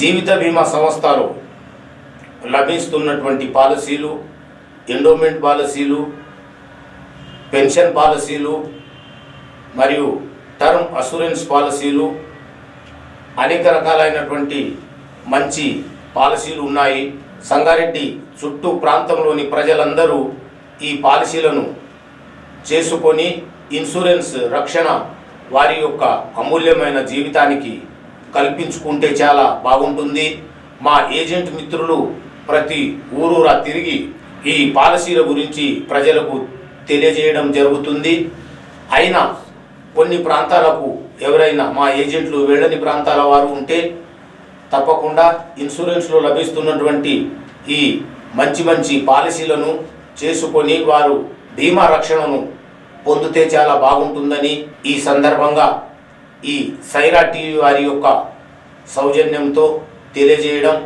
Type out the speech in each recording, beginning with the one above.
జీవిత బీమా సంస్థలు లభిస్తున్నటువంటి పాలసీలు ఎండోమెంట్ పాలసీలు పెన్షన్ పాలసీలు మరియు టర్మ్ అసూరెన్స్ పాలసీలు అనేక రకాలైనటువంటి మంచి పాలసీలు ఉన్నాయి. సంగారెడ్డి చుట్టూ ప్రాంతంలోని ప్రజలందరూ ఈ పాలసీలను చేసుకొని ఇన్సూరెన్స్ రక్షణ వారి యొక్క అమూల్యమైన జీవితానికి కల్పించుకుంటే చాలా బాగుంటుంది. మా ఏజెంట్ మిత్రులు ప్రతి ఊరూరా తిరిగి ఈ పాలసీల గురించి ప్రజలకు తెలియజేయడం జరుగుతుంది. అయినా కొన్ని ప్రాంతాలకు ఎవరైనా మా ఏజెంట్లు వెళ్ళని ప్రాంతాల వారు ఉంటే తప్పకుండా ఇన్సూరెన్స్లో లభిస్తున్నటువంటి ఈ మంచి మంచి పాలసీలను చేసుకొని వారు బీమా రక్షణను పొందితే చాలా బాగుంటుందని ఈ సందర్భంగా ఈ సైరా టీవీ వారి యొక్క సౌజన్యంతో తెలియజేయడం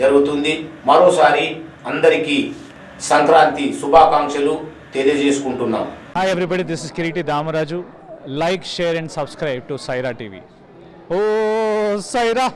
జరుగుతుంది. మరోసారి అందరికీ సంక్రాంతి శుభాకాంక్షలు తెలియజేసుకుంటున్నాం. Hi everybody this is Kireeti Damaraju like share and subscribe to Saira TV oh Sye Raa